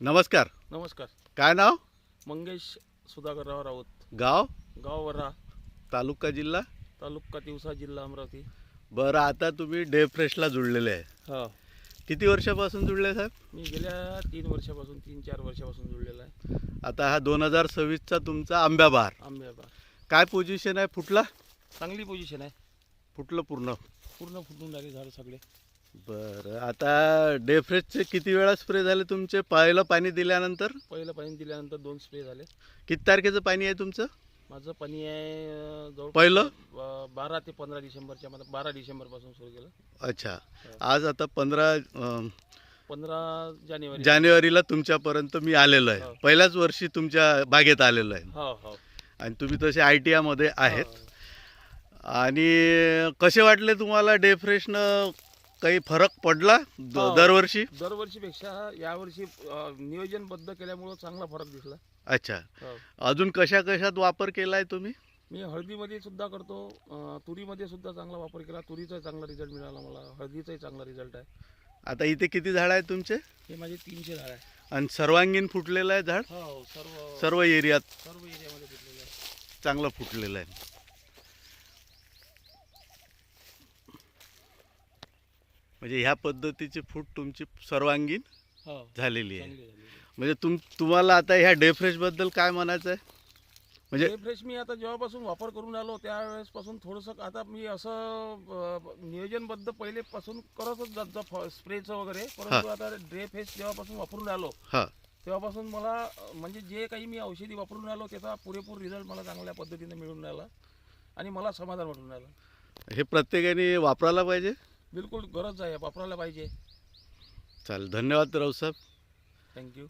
नमस्कार. नमस्कार. काय नाव? मंगेश सुधाकरराव राऊत. गाव? गाव वर्रा. तालुका जिल्हा? तालुका तिवसा जिल्हा अमरावती. बरं आता तुम्ही डे फ्रेशला जुळलेले आहे. हा. किती वर्षापासून जुळले साहेब? मी गेल्या तीन वर्षापासून तीन चार वर्षापासून जुळलेला आहे. आता हा दोन हजार सव्वीसचा तुमचा आंब्या बहार आंब्याबा काय पोझिशन आहे? फुटला? चांगली पोझिशन आहे. फुटलं पूर्ण. पूर्ण फुटून झाले झाड सगळे. बरं आता डे फ्रेशचे किती वेळा स्प्रे झाले तुमचे? पहिलं पाणी दिल्यानंतर? पहिलं पाणी दिल्यानंतर दोन स्प्रे झाले. किती तारखेचं पाणी आहे तुमचं? माझं पाणी आहे अं, जवळ पहिलं? ब- बारा ते पंधरा डिसेंबरच्या मध्ये बारा डिसेंबरपासून सुरू केलं. अच्छा. आज आता पंधरा अं, पंधरा जानेवारी. जानेवारीला तुमच्यापर्यंत मी आलेलो आहे. हो. पहिल्याच वर्षी तुमच्या बागेत आलेलो आहे. हो हो. आणि तुम्ही तसे आय टी आयमध्ये आहेत. हो. आणि कसे वाटले तुम्हाला डे फ्रेशनं काही फरक पडला द- हो. दरवर्षी? दरवर्षीपेक्षा यावर्षी अं, नियोजनबद्ध केल्यामुळं चांगला फरक दिसला. अच्छा. हो. अजून कशा कशात वापर केलाय तुम्ही? मी हळदीमध्ये सुद्धा करतो. अं, तुरीमध्ये सुद्धा चांगला वापर केला. तुरीचा चांगला रिझल्ट मिळाला मला. हळदीचाही चांगला रिझल्ट आहे. आता इथे किती झाड आहेत तुमचे? हे माझे तीनशे झाड आहे. आणि सर्वांगीण फुटलेलं आहे झाड? हो सर्व सर्व एरियात? सर्व एरियामध्ये घेतलेले आहे. चांगलं फुटलेलं आहे. म्हणजे ह्या पद्धतीची फूट तुमची सर्वांगीण हो. झालेली आहे. म्हणजे तुम तुम्हाला आता ह्या डे फ्रेशबद्दल काय म्हणायचं आहे म्हणजे फ्रेश मी आता जेव्हापासून वापर करून आलो त्यावेळेसपासून थोडंसं आता मी असं नियोजनबद्ध पहिलेपासून करतच जात स्प्रेचं वगैरे. परंतु आता ड्रे फेस जेव्हापासून वापरून आलो हां. तेव्हापासून मला म्हणजे जे काही मी औषधी वापरून आलो त्याचा पुरेपूर रिझल्ट मला चांगल्या पद्धतीने मिळून राहिला आणि मला समाधान वाटून राहिलं. हे प्रत्येकाने वापरायला पाहिजे? बिलकुल गरज आहे वापरायला पाहिजे. चालेल धन्यवाद राऊसाहेब थँक्यू